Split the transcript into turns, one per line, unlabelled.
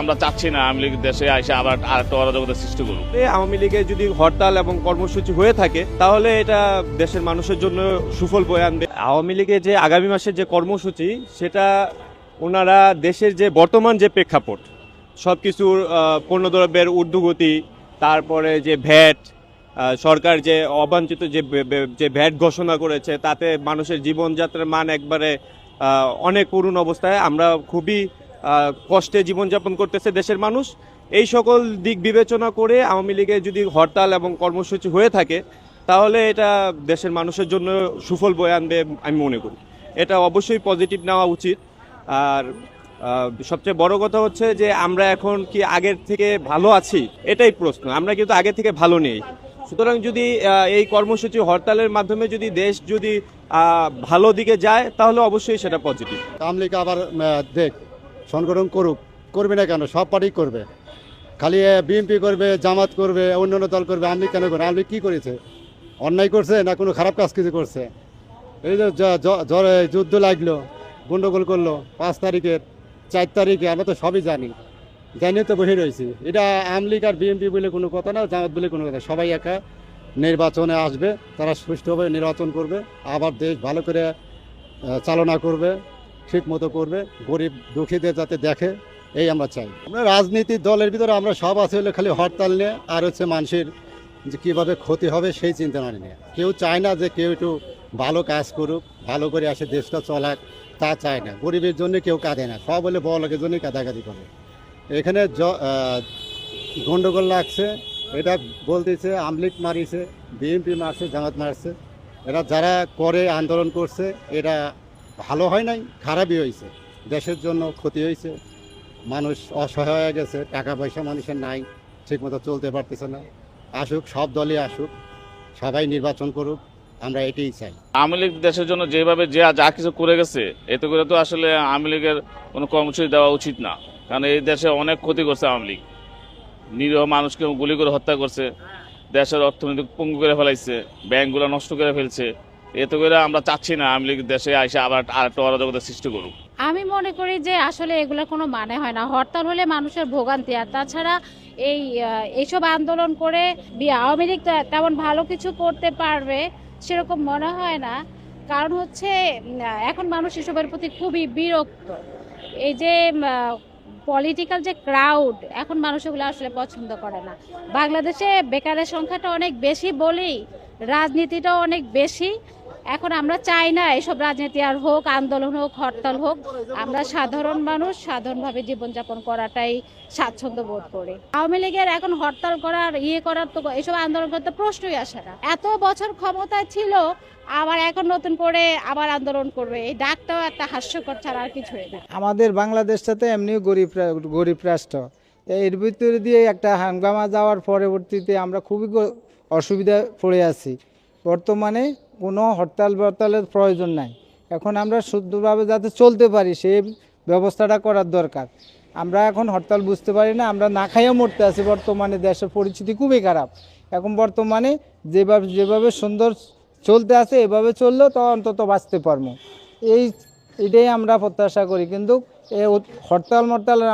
আমরা চাচ্ছি না আওয়ামী লীগ দেশে এসে আবার আর একটা অরাজকতা সৃষ্টি করুক।
আওয়ামী লীগের যদি হরতাল এবং কর্মসূচি হয়ে থাকে, তাহলে এটা দেশের মানুষের জন্য সুফল বয়ে আনবে। আওয়ামী লীগের যে আগামী মাসের যে কর্মসূচি, সেটা ওনারা দেশের যে বর্তমান যে প্রেক্ষাপট সব কিছুর পণ্যদ্রব্যের ঊর্ধ্বগতি, তারপরে যে ভ্যাট সরকার যে অবাঞ্ছিত যে যে ভ্যাট ঘোষণা করেছে, তাতে মানুষের জীবনযাত্রার মান একবারে অনেক করুণ অবস্থায় আমরা খুবই কষ্টে জীবনযাপন করতেছে দেশের মানুষ। এই সকল দিক বিবেচনা করে আওয়ামী লীগের যদি হরতাল এবং কর্মসূচি হয়ে থাকে, তাহলে এটা দেশের মানুষের জন্য সুফল বয়ে আনবে আমি মনে করি। এটা অবশ্যই পজিটিভ নেওয়া উচিত। আর সবচেয়ে বড় কথা হচ্ছে যে আমরা এখন কি আগের থেকে ভালো আছি? এটাই প্রশ্ন। আমরা কিন্তু আগে থেকে ভালো নেই। সুতরাং যদি এই কর্মসূচি হরতালের মাধ্যমে যদি দেশ যদি ভালো দিকে যায়, তাহলে অবশ্যই সেটা পজিটিভ
আমলিগ আবার দেখ সংগঠন করুক, করবে না কেন? সব পার্টি করবে। খালি বিএনপি করবে, জামাত করবে, অন্যান্য দল করবে আমলিগ কেন করবে? আমলিগ কী করেছে? অন্যায় করছে না কোনো খারাপ কাজ কিছু করছে? এই যে যুদ্ধ লাগল, গন্ডগোল করল, পাঁচ তারিখের, চার তারিখে, আমরা তো সবই জানি। জানিয়ে তো বসে রয়েছি এটা আমলিগ আর বিএনপি বলে কোনো কথা না, জামাত বলে কোনো কথা। সবাই একা নির্বাচনে আসবে, তারা সুষ্ঠুভাবে নির্বাচন করবে, আবার দেশ ভালো করে চালনা করবে। ঠিক মতো করবে গরিব দুঃখীদের যাতে দেখে এই আমরা চাই। আমরা রাজনীতির দলের ভিতরে আমরা সব আছে হলে খালি হরতাল নিয়ে আর হচ্ছে মানুষের যে কীভাবে ক্ষতি হবে সেই চিন্তা ভাবনা নিয়ে। কেউ চায় না যে কেউ একটু ভালো কাজ করুক ভালো করে আসে দেশটা চলাক তা চায় না। গরিবের জন্য কেউ কাঁদে না। সব হলে বড় লোকের জন্যই কাঁদাকাদি করে। এখানে জ- আহ, গন্ডগোল লাগছে। এটা বলতেছে আমলিক মারিছে বিএনপি মারছে জামাত মারছে। এরা যারা করে আন্দোলন করছে এটা ভালো হয় নাই, খারাপই হয়েছে। দেশের জন্য ক্ষতি হয়েছে। মানুষ অসহায় হয়ে গেছে টাকা পয়সা মানুষের নাই, ঠিকমতো চলতে পারতেছে না। আসুক, সব দলই আসুক, সবাই নির্বাচন করুক, আমরা এটাই চাই।
আওয়ামী লীগ দেশের জন্য যেভাবে যে যা কিছু করে গেছে, এতে করে তো আসলে আওয়ামী লীগের কোনো কর্মসূচি দেওয়া উচিত না। কারণ এই দেশে অনেক ক্ষতি করছে আওয়ামী লীগ। নিরীহ মানুষকে গুলি করে হত্যা করছে। দেশের অর্থনৈতিক পঙ্গু করে ফেলাইছে, ব্যাংকগুলো নষ্ট করে ফেলছে। এতে করে আমরা চাচ্ছি না আওয়ামী লীগ দেশে আবার আর একটা অরাজকতা সৃষ্টি করুক।
আমি মনে করি যে আসলে এগুলোর কোনো মানে হয় না। হরতাল হলে মানুষের ভোগান্তি। আর তাছাড়া এই এইসব আন্দোলন করে আওয়ামী লীগ তেমন ভালো কিছু করতে পারবে সেরকম মনে হয় না। কারণ হচ্ছে এখন মানুষ এসবের প্রতি খুবই বিরক্ত। এই যে পলিটিক্যাল যে ক্রাউড এখন মানুষ এগুলো আসলে পছন্দ করে না। বাংলাদেশে বেকারের সংখ্যাটা অনেক বেশি বলেই, রাজনীতিটাও অনেক বেশি। এখন আমরা চাই না এসব রাজনীতি আর হোক, আন্দোলন হোক, হরতাল হোক, আমরা সাধারণ মানুষ সাধারণভাবে জীবনযাপন করাটাই স্বাচ্ছন্দ্য বোধ করি। আওয়ামী লীগের এখন হরতাল করার ইয়ে করার তো এসব আন্দোলন করতে প্রশ্নই আসে না। এত বছর ক্ষমতায় ছিল, আবার এখন নতুন করে আবার আন্দোলন করবে। এই ডাকটাও একটা হাস্যকর ছাড়া আর কিছুই না।
আমাদের বাংলাদেশটা তো এমনিও গরিব গরিব রাষ্ট্র। এর ভিতরে দিয়ে একটা হাঙ্গামা যাওয়ার পরবর্তীতে আমরা খুবই অসুবিধায় পড়ে আছি। বর্তমানে কোনো হরতাল বরতালের প্রয়োজন নাই। এখন আমরা শুদ্ধভাবে যাতে চলতে পারি, সেই ব্যবস্থাটা করার দরকার। আমরা এখন হরতাল বুঝতে পারি না, আমরা না খাইয়া মরতে আছি। বর্তমানে দেশের পরিস্থিতি খুবই খারাপ। এখন বর্তমানে যেভাবে যেভাবে সুন্দর চলতে আছে, এভাবে চললেও তো অন্তত বাঁচতে পারব। এই, এটাই আমরা প্রত্যাশা করি। কিন্তু এই হরতাল মরতালের